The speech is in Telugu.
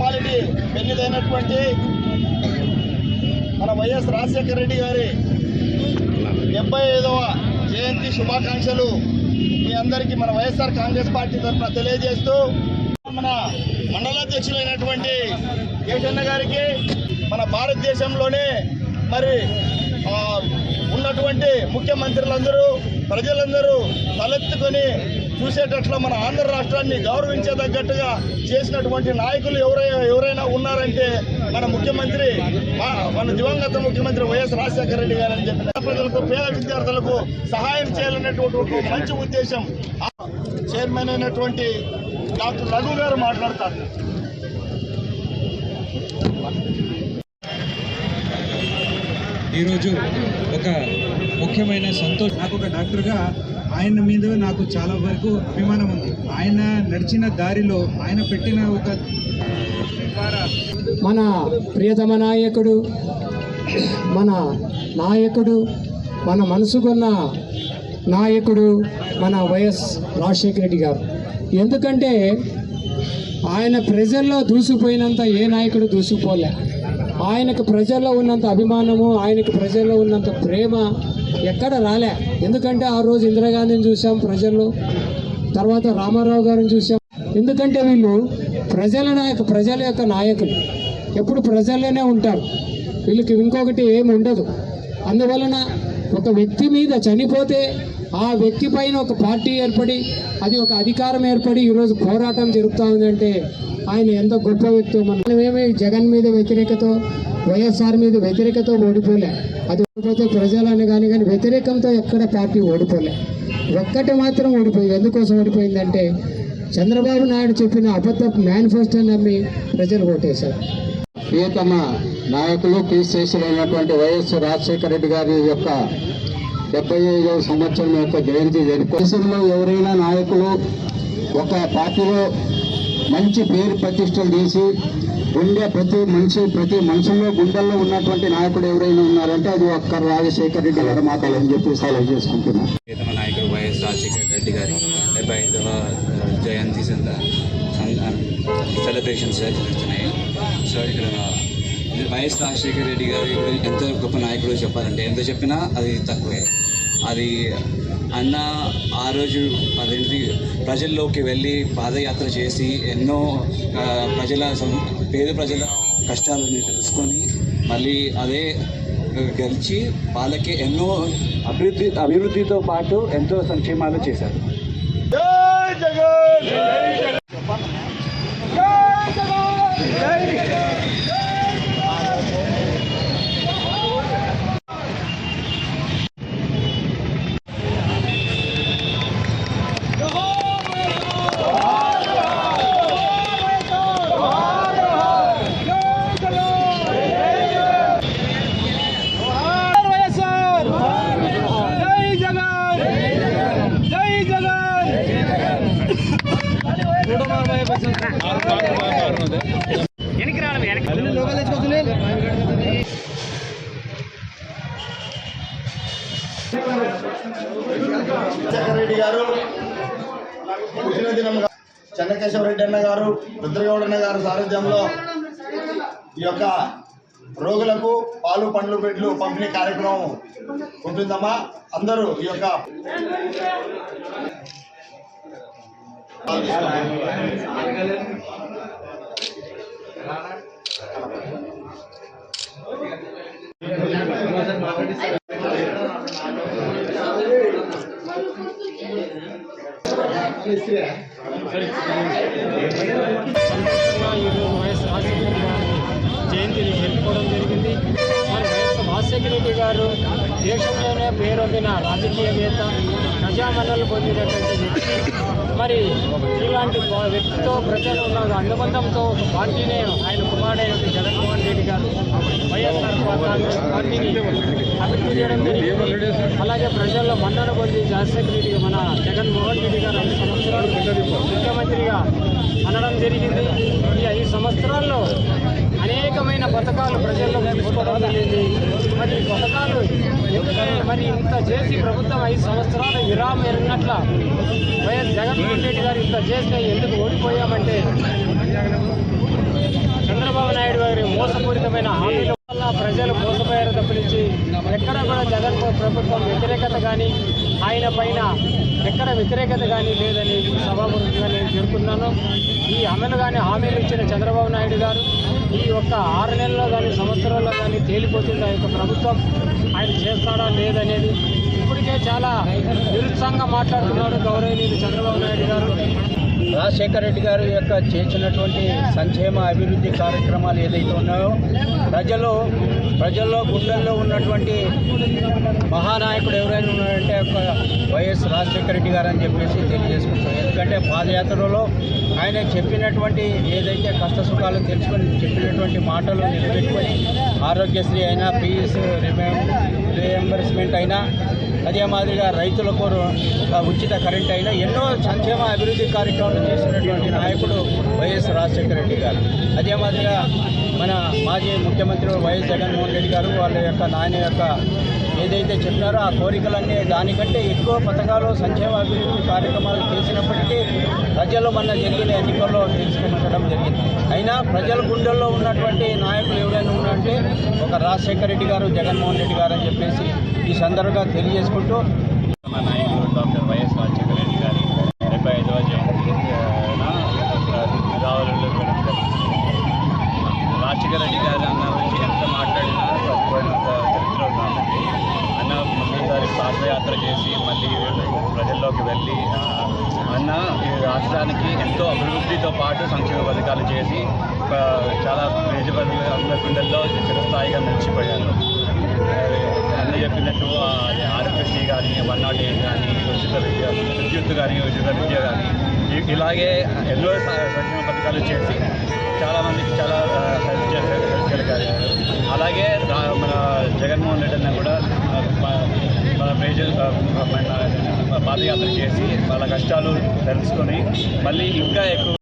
పాలిటి పెన్నిదైనటువంటి మన వైఎస్ రాజశేఖర రెడ్డి గారి డెబ్బై ఐదవ జయంతి శుభాకాంక్షలు మీ అందరికీ మన వైఎస్ఆర్ కాంగ్రెస్ పార్టీ తరఫున తెలియజేస్తూ మన మండలాధ్యక్షులైనటువంటి కేశన్న గారికి మన భారతదేశంలోనే మరి ఉన్నటువంటి ముఖ్యమంత్రులందరూ ప్రజలందరూ తలెత్తుకొని చూసేటట్లు మన ఆంధ్ర రాష్ట్రాన్ని గౌరవించేటట్టుగా చేసినటువంటి నాయకులు ఎవరైనా ఎవరైనా ఉన్నారంటే మన ముఖ్యమంత్రి మన దివంగత ముఖ్యమంత్రి వైఎస్ రాజశేఖర రెడ్డి గారు అని చెప్పిన ప్రజలకు పేద విద్యార్థులకు సహాయం చేయాలనేటువంటి మంచి ఉద్దేశం. చైర్మన్ అయినటువంటి డాక్టర్ రఘు గారు మాట్లాడతారు. ఈరోజు ఒక ముఖ్యమైన సంతోషం నాకు ఒక డాక్టర్గా ఆయన మీద నాకు చాలా వరకు అభిమానం ఉంది. ఆయన నడిచిన దారిలో ఆయన పెట్టిన ఒక మన ప్రియతమ నాయకుడు మన నాయకుడు మన మనసుకున్న నాయకుడు మన వైఎస్ రాజశేఖర రెడ్డి గారు. ఎందుకంటే ఆయన ప్రజల్లో దూసుకుపోయినంత ఏ నాయకుడు దూసుకుపోలే. ఆయనకు ప్రజల్లో ఉన్నంత అభిమానము ఆయనకు ప్రజల్లో ఉన్నంత ప్రేమ ఎక్కడ రాలే. ఎందుకంటే ఆ రోజు ఇందిరాగాంధీని చూసాం ప్రజల్లో తర్వాత రామారావు గారిని చూసాం ఎందుకంటే వీళ్ళు ప్రజల నాయక ప్రజల యొక్క నాయకులు. ఎప్పుడు ప్రజల్లోనే ఉంటారు. వీళ్ళకి ఇంకొకటి ఏమి ఉండదు. అందువలన ఒక వ్యక్తి మీద చనిపోతే ఆ వ్యక్తి పైన ఒక పార్టీ ఏర్పడి అది ఒక అధికారం ఏర్పడి ఈరోజు పోరాటం జరుగుతూ ఉందంటే ఆయన ఎంత గొప్ప వ్యక్తి మనమేమి జగన్ మీద వ్యతిరేకతో వైఎస్ఆర్ మీద వ్యతిరేకతో ఓడిపోలే. అది ఓడిపోతే ప్రజలని కానీ కానీ వ్యతిరేకంతో ఎక్కడ పార్టీ ఓడిపోలే. ఒక్కటి మాత్రం ఓడిపోయింది ఎందుకోసం ఓడిపోయిందంటే చంద్రబాబు నాయుడు చెప్పిన అబద్ధ మేనిఫెస్టో నమ్మి ప్రజలు ఓటేశారు. ప్రియతమ నాయకులు కీర్తిశేషులైనటువంటి వైఎస్ రాజశేఖర రెడ్డి గారి యొక్క డెబ్బై ఐదవ సంవత్సరం యొక్క జయంతి జరుపు దేశంలో ఎవరైనా నాయకులు ఒక పార్టీలో మంచి పేరు ప్రతిష్టలు తీసి గుండె ప్రతి మనిషి ప్రతి మనుషుల్లో గుండెల్లో ఉన్నటువంటి నాయకుడు ఎవరైనా ఉన్నారంటే అది ఒక్క రాజశేఖర్ రెడ్డి గారు మాత్రమే అని చెప్పి సెలవు చేసుకుంటున్నాం నాయకుడు వైఎస్ రాజశేఖర రెడ్డి గారి డెబ్బై ఐదవ జయంతి సెలబ్రేషన్స్ జరుగుతున్నాయి సో ఇక్కడ వైఎస్ రాజశేఖర రెడ్డి గారు ఎంత గొప్ప నాయకుడు చెప్పాలంటే ఎంత చెప్పినా అది తక్కువే. అది అన్న ఆ రోజు అదేంటి ప్రజల్లోకి వెళ్ళి పాదయాత్ర చేసి ఎన్నో ప్రజల సం- పేద ప్రజల కష్టాలని తెలుసుకొని మళ్ళీ అదే గెలిచి వాళ్ళకి ఎన్నో అభివృద్ధి అభివృద్ధితో పాటు ఎంతో సంక్షేమాలు చేశారు. జగన్! జగన్ రెడ్డి గారు పుట్టిన దినంగా చెన్నకేశవ రెడ్డి అన్న గారు రుద్రగౌడ అన్న గారు సారథ్యంలో ఈ యొక్క రోగులకు పాలు పండ్లు బెడ్లు పంపిణీ కార్యక్రమం ఉంటుందమ్మా. అందరూ ఈ యొక్క వైఎస్ రాజశేఖర గారి జయంతిని జరుపుకోవడం జరిగింది. రాజశేఖర గారు దేశంలోనే పేరొందిన రాజకీయవేత్త ప్రజామన్నలు పొందినటువంటి వ్యక్తి. మరి ఇలాంటి వ్యక్తితో ప్రజలు ఉన్న అనుబంధంతో ఒక పార్టీనే ఆయన కుమారుడైన జగన్మోహన్ రెడ్డి గారు వైఎస్ఆర్ కాంగ్రెస్ పార్టీని అభివృద్ధి చేయడం జరిగింది. అలాగే ప్రజల్లో మన్నన పొంది రాజశేఖర రెడ్డి మన జగన్మోహన్ రెడ్డి గారు ఐదు సంవత్సరాలు ముఖ్యమంత్రిగా అనడం జరిగింది. ఈ ఐదు సంవత్సరాల్లో అనేకమైన పథకాలు ప్రజల్లో తీసుకోవడం జరిగింది. మరి పథకాలు ఎందుకంటే మరి ఇంత చేసి ప్రభుత్వం ఐదు సంవత్సరాలు విరామం ఎరిగినట్ల వైఎస్ జగన్మోహన్ రెడ్డి గారు ఇంత చేస్తే ఎందుకు ఓడిపోయామంటే చంద్రబాబు నాయుడు గారి మోసపూరితమైన హామీల వల్ల ప్రజలు మోసపోయారు తప్పించి ఎక్కడ కూడా జగన్ ప్రభుత్వం వ్యతిరేకత కానీ ఆయన పైన ఎక్కడ వ్యతిరేకత కానీ లేదని సభాముఖంగా నేను పేర్కొన్నాను ఈ అమలు కానీ హామీలు ఇచ్చిన చంద్రబాబు నాయుడు గారు ఈ ఒక్క ఆరు నెలల్లో కానీ సంవత్సరాల్లో కానీ తేలిపోతుంది ఆ యొక్క ప్రభుత్వం ఆయన చేస్తాడా లేదనేది ఇప్పటికే చాలా నిరుత్సాహంగా మాట్లాడుతున్నారు గౌరవనీయులు చంద్రబాబు నాయుడు గారు. రాజశేఖర రెడ్డి గారి యొక్క చేసినటువంటి సంక్షేమ అభివృద్ధి కార్యక్రమాలు ఏదైతే ఉన్నాయో ప్రజలు ప్రజల్లో గుండెల్లో ఉన్నటువంటి మహానాయకుడు ఎవరైనా ఉన్నారంటే ఒక వైఎస్ రాజశేఖర రెడ్డి గారు అని చెప్పేసి తెలియజేసుకుంటాం. ఎందుకంటే పాదయాత్రలో ఆయన చెప్పినటువంటి ఏదైతే కష్ట సుఖాలు తెలుసుకొని చెప్పినటువంటి మాటలు నిలబెట్టుకొని ఆరోగ్యశ్రీ అయినా పీఎస్ రియంబర్స్మెంట్ అయినా అదే మాదిరిగా రైతుల కోరు ఒక ఉచిత కరెంట్ అయినా ఎన్నో సంక్షేమ అభివృద్ధి కార్యక్రమాలు చేసినటువంటి నాయకుడు వైఎస్ రాజశేఖర రెడ్డి గారు. అదే మాదిరిగా మన మాజీ ముఖ్యమంత్రి వైఎస్ జగన్మోహన్ రెడ్డి గారు వాళ్ళ యొక్క నాయన యొక్క ఏదైతే చెప్పారో ఆ కోరికలన్నీ దానికంటే ఎక్కువ పథకాలు సంక్షేమ అభివృద్ధి కార్యక్రమాలు చేసినప్పటికీ ప్రజలు మన జరిగిన ఎన్నికల్లో తెలుసుకుంటడం జరిగింది. అయినా ప్రజల గుండెల్లో ఉన్నటువంటి నాయకులు ఎవరైనా ఒక రాజశేఖర రెడ్డి గారు జగన్మోహన్ రెడ్డి గారు అని చెప్పేసి ఈ సందర్భంగా తెలియజేసుకుంటూ మా నాయకుడు డాక్టర్ వైఎస్ రాజశేఖర రెడ్డి గారి డెబ్బై ఐదవ జయంతి రాజశేఖర రెడ్డి గారు అన్న గురించి ఎంత మాట్లాడినా తక్కువైనంత చరిత్ర ఉంది కాబట్టి అన్న మొదటిసారి పాదయాత్ర చేసి మళ్ళీ ప్రజల్లోకి వెళ్ళి అన్న ఈ రాష్ట్రానికి ఎంతో అభివృద్ధితో పాటు సంక్షేమ పథకాలు చేసి ఒక చాలా పేజీపల్లి అందరి గుండెల్లో స్థాయిగా నిలిచిపోయారు అన్నీ చెప్పినట్టు ఆరోగ్యశ్రీ కానీ వన్ నాట్ ఎయిట్ కానీ ఉచిత విద్య విద్యుత్ కానీ ఉచిత విద్య కానీ ఇలాగే ఎన్నో సంక్షేమ పథకాలు చేసి చాలామందికి చాలా ఆ, హెల్ప్ కలిగారు. అలాగే మన జగన్మోహన్ రెడ్డి అన్న కూడా మన- మన మన పాదయాత్ర చేసి వాళ్ళ కష్టాలు తెలుసుకొని మళ్ళీ ఇంకా ఎక్కువ